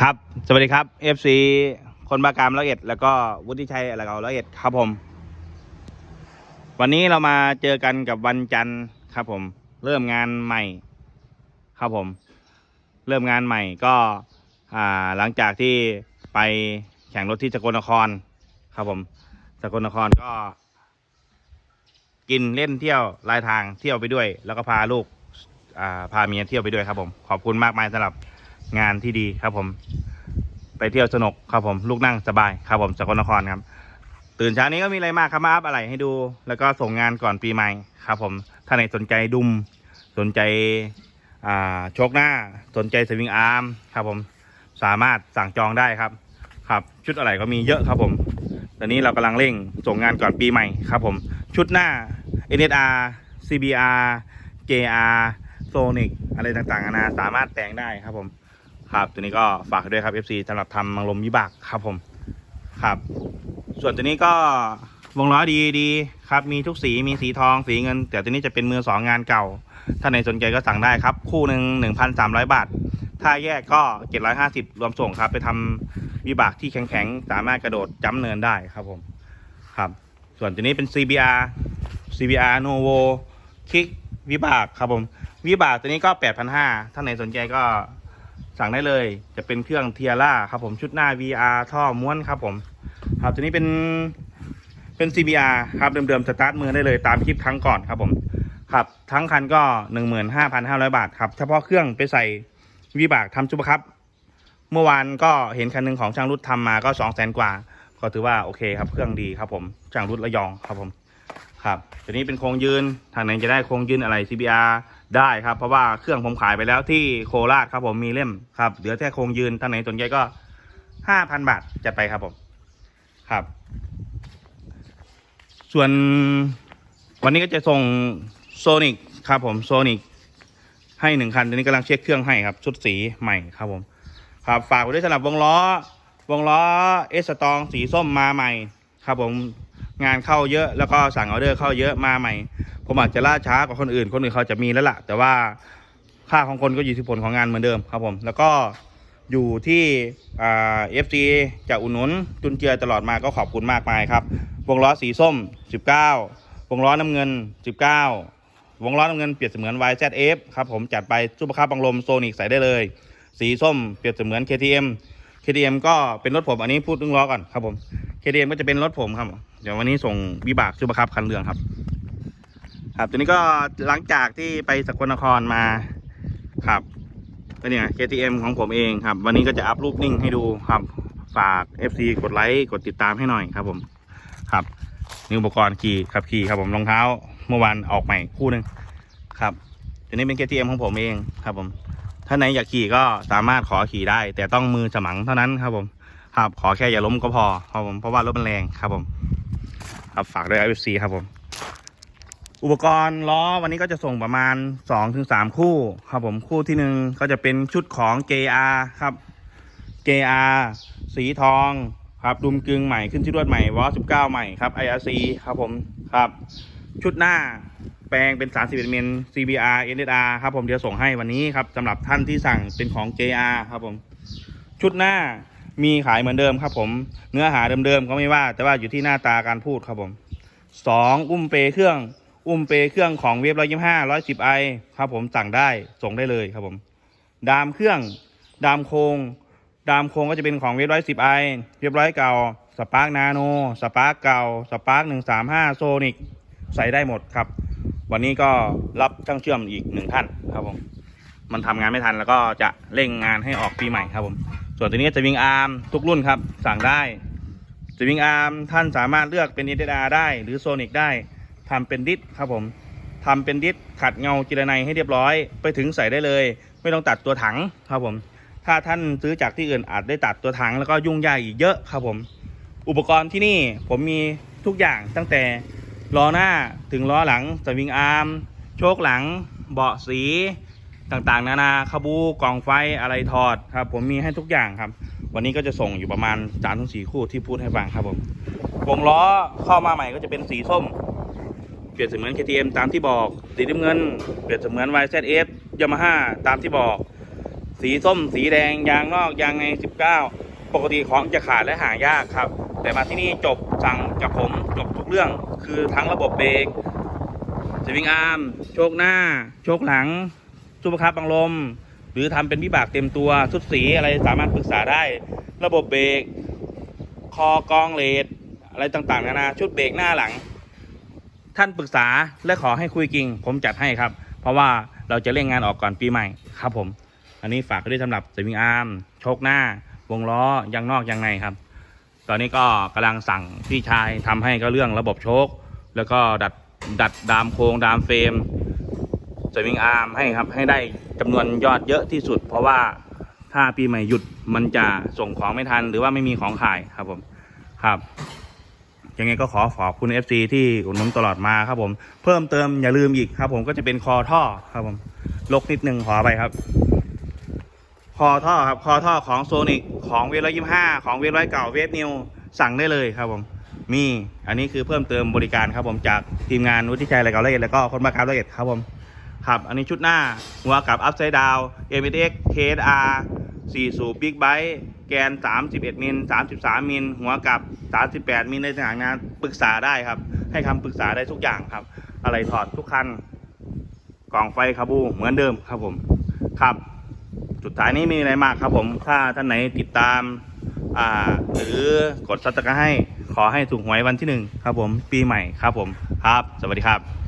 ครับ สวัสดีครับ FC คนบากามร้อยเอ็ด แล้วก็วุฒิชัยอะไรเก่าร้อยเอ็ดครับผม วันนี้เรามาเจอกันกับวันจันทร์ครับผม เริ่มงานใหม่ ครับผม เริ่มงานใหม่ก็อ่าหลังจากที่ไปแข่งรถที่สกลนคร ครับผม สกลนครก็ กินเล่นเที่ยวรายทางเที่ยวไปด้วย แล้วก็พาลูกอ่าพาเมียเที่ยวไปด้วยครับผม ขอบคุณมากมายสำหรับ งานที่ดีครับผม ไปเที่ยวสนุกครับผมลูกนั่งสบายครับผมสกลนครครับ ตื่นเช้านี้ก็มีอะไรมากครับมาอัพอะไรให้ดู แล้วก็ส่งงานก่อนปีใหม่ครับผมถ้าไหนสนใจดุม สนใจอ่าโชกหน้าสนใจสวิงอาร์มครับผมสามารถสั่งจองได้ครับครับ ชุดอะไรก็มีเยอะครับผมตอนนี้เรากำลังเร่งส่งงานก่อนปีใหม่ครับผม ชุดหน้า NSR CBR JR Sonic อะไรต่างๆนานาสามารถแต่งได้ครับผม ครับตัวนี้ก็ฝากด้วยครับ FC สำหรับทำมังลมวิบากครับผมครับ ส่วนตัวนี้ก็วงล้อดีดีครับ มีทุกสีมีสีทองสีเงิน แต่ตัวนี้จะเป็นมือสองงานเก่า ถ้าในสนใจก็สั่งได้ครับ คู่หนึ่งหนึ่งพันสามร้อยบาท ถ้าแยกก็เจ็ดร้อยห้าสิบรวมส่งครับ ไปทำวิบากที่แข็งๆ สามารถกระโดดจ้ำเนินได้ครับผมครับ ส่วนตัวนี้เป็น CBR CBR Novo คิกวิบากครับผม วิบากตัวนี้ก็แปดพันห้าถ้าไหนสนใจก็ สั่งได้เลย จะเป็นเครื่องเทียร่าครับผมชุดหน้า VR ท่อม้วนครับผม ครับตัวนี้เป็นเป็น CBR ครับเดิมๆสตาร์ทมือได้เลยตามคลิปครั้งก่อนครับผมครับทั้งคันก็หนึ่งหมื่นห้าพันห้าร้อยบาทครับเฉพาะเครื่องไปใส่วิบากทำจุบครับ เมื่อวานก็เห็นคันหนึ่งของช่างรุดทำมาก็สองแสนกว่า ก็ถือว่าโอเคครับเครื่องดีครับผมช่างรุดระยองครับผมครับตัวนี้เป็นโครงยืนทางไหนจะได้โครงยืนอะไร CBR ได้ครับ เพราะว่าเครื่องผมขายไปแล้วที่โคราชครับผมมีเล่มครับเหลือแค่โครงยืนท่างไหนสนใจก็ห้าพันบาทจะไปครับผมครับ ส่วนวันนี้ก็จะส่งโซนิกครับผมโซนิกให้หนึ่งคันตอนนี้กำลังเช็คเครื่องให้ครับ ชุดสีใหม่ครับผม ครับฝากไว้ด้วยสำหรับวงล้อ วงล้อเอสตองสีส้มมาใหม่ ครับผม งานเข้าเยอะแล้วก็สั่งออเดอร์เข้าเยอะมาใหม่ ผมอาจจะล่าช้ากว่าคนอื่น คนอื่นเขาจะมีแล้วล่ะ แต่ว่าค่าของคนก็อยู่ที่ผลของงานเหมือนเดิมครับผม แล้วก็อยู่ที่เอฟซีจากอุดหนุนจุนเจือตลอดมาก็ขอบคุณมากมายครับ วงล้อสีส้ม 19 วงล้อน้ำเงิน 19 วงล้อน้ำเงินเปรียบเสมือน YZF ครับผมจัดไปซุปเปอร์คัพบังลมโซนิกใส่ได้เลย สีส้มเปรียบเสมือน KTM KTM ก็เป็นรถผมอันนี้พูดเรื่องล้อก่อนครับผม KTM ก็จะเป็นรถผมครับ เดี๋ยววันนี้ส่งวิบากซุปเปอร์คัพคันเหลืองครับ ครับตัวนี้ก็หลังจากที่ไปสกลนครมาครับก็เนี่ย KTM ของผมเองครับ วันนี้ก็จะอัพรูปนิ่งให้ดูครับ ฝาก FC กดไลค์กดติดตามให้หน่อยครับผมครับนี่อุปกรณ์ขี่ขับขี่ครับผมรองเท้าเมื่อวานออกใหม่คู่หนึ่งครับตัวนี้เป็น KTM ของผมเองครับผม ถ้าไหนอยากขี่ก็สามารถขอขี่ได้ แต่ต้องมือฉมังเท่านั้นครับผม ครับขอแค่อย่าล้มก็พอครับผมเพราะว่ารถมันแรงครับผม ครับฝากด้วย FC ครับผม อุปกรณ์ล้อวันนี้ก็จะส่งประมาณ 2-3ถึงคู่ครับผมคู่ที่หนึ่งก็จะเป็นชุดของ JR ครับ JR สีทองครับดุมกึงใหม่ขึ้นชื่อรวดใหม่วอ19ใหม่ครับ IRC ครับผมครับ ชุดหน้าแปลงเป็น 31มิล CBR NSR ครับผมเดี๋ยวส่งให้วันนี้ครับสำหรับท่านที่สั่งเป็นของ JR ครับผม ชุดหน้า มีขายเหมือนเดิมครับ ผมเนื้อหาเดิมๆก็ไม่ว่า แต่ว่าอยู่ที่หน้าตาการพูดครับผมสองอุ้มเปเครื่อง อุ้มเปเครื่องของเวฟร้อยยี่ห้าร้อยสิบไอครับ ผมสั่งได้ส่งได้เลยครับผม ดามเครื่อง ดามโครงดามโครงก็จะเป็นของเวฟร้อยสิบไอเวฟร้อยเก่าสปาร์กนาโนสปาร์กเก่าสปาร์กหนึ่งสามห้าโซนิกใส่ได้หมดครับ วันนี้ก็รับช่างเชื่อมอีกหนึ่งท่านครับผมมันทำงานไม่ทันแล้วก็จะเร่งงานให้ออกปีใหม่ครับผม ส่วนตัวนี้จะวิงอาร์มทุกรุ่นครับ สั่งได้จะวิงอาร์มท่านสามารถเลือกเป็น e อ r ได้หรือโซนิกได้ทำเป็นดิสครับผมทำเป็นดิสขัดเงาจิรนัยให้เรียบร้อย ไปถึงใส่ได้เลย ไม่ต้องตัดตัวถังครับผม ถ้าท่านซื้อจากที่อื่นอาจได้ตัดตัวถังแล้วก็ยุ่งยากอีกเยอะครับผม อุปกรณ์ที่นี่ผมมีทุกอย่างตั้งแต่ล้อหน้าถึงล้อหลังสวิงอาร์มโชคหลัง เบาะสี ต่างๆ นานาคาบูกล่องไฟอะไรถอดครับ ผมมีให้ทุกอย่างครับ วันนี้ก็จะส่งอยู่ประมาณสามถึงสี่คู่ที่พูดให้ฟังครับผมวงล้อเข้ามาใหม่ก็จะเป็นสีส้ม เปรียบเสมือน KTM ตามที่บอก สีน้ำเงิน เปรียบเสมือน YZF Yamaha ตามที่บอก สีส้ม สีแดง ยางนอก ยางใน 19 ปกติของจะขาดและหายากครับ แต่มาที่นี่จบสั่งจากผมจบทุกเรื่อง คือทั้งระบบเบรกสวิงอาร์ม โชคหน้า โชคหลัง ซูเปอร์คัพบังลม หรือทำเป็นวิบากเต็มตัวชุดสีอะไรสามารถปรึกษาได้ ระบบเบรกคอกองเลดอะไรต่างๆนานาชุดเบรกหน้าหลัง ท่านปรึกษาและขอให้คุยจริง ผมจัดให้ครับ เพราะว่าเราจะเร่งงานออกก่อนปีใหม่ครับผม อันนี้ฝากด้วยสำหรับสวิงอาร์มโชคหน้า วงล้อยางนอกยางในครับ ตอนนี้ก็กำลังสั่งพี่ชายทำให้ก็เรื่องระบบโชคแล้วก็ดัดดัดดามโครงดามเฟรม สวิงอาร์มให้ครับ ให้ได้จำนวนยอดเยอะที่สุด เพราะว่าถ้าปีใหม่หยุดมันจะส่งของไม่ทัน หรือว่าไม่มีของขายครับผมครับยังไงก็ขอขอบคุณ FC ที่อุดหนุนตลอดมาครับผม เพิ่มเติมอย่าลืมอีกครับ ผมก็จะเป็นคอท่อครับผมลกนิดนึงขอไปครับ คอท่อครับคอท่อของโซนิกของเวลยี่ห้าของเวลร้อยเก่าเวฟนิวสั่งได้เลยครับผม มีอันนี้คือเพิ่มเติมบริการครับผมจากทีมงานวุฒิชัยรายการละเอียดแล้วก็คนมาการละเอียดครับผม ครับ อันนี้ชุดหน้า หัวกับอัพไซด์ดาว m อ x KSR 4สูบบิ๊กไบค์แกน 31 มิล 33 มิล หัวกับ 38 มิลในสถานงานปรึกษาได้ครับ ให้คำปรึกษาได้ทุกอย่างครับ อะไรถอดทุกคัน กล่องไฟคาบูเหมือนเดิมครับผม ครับ สุดท้ายนี้มีอะไรมากครับผม ถ้าท่านไหนติดตาม อ่า หรือกดซับสไครต์ให้ ขอให้ถูกหวยวันที่หนึ่งครับผม ปีใหม่ครับผม ครับ สวัสดีครับ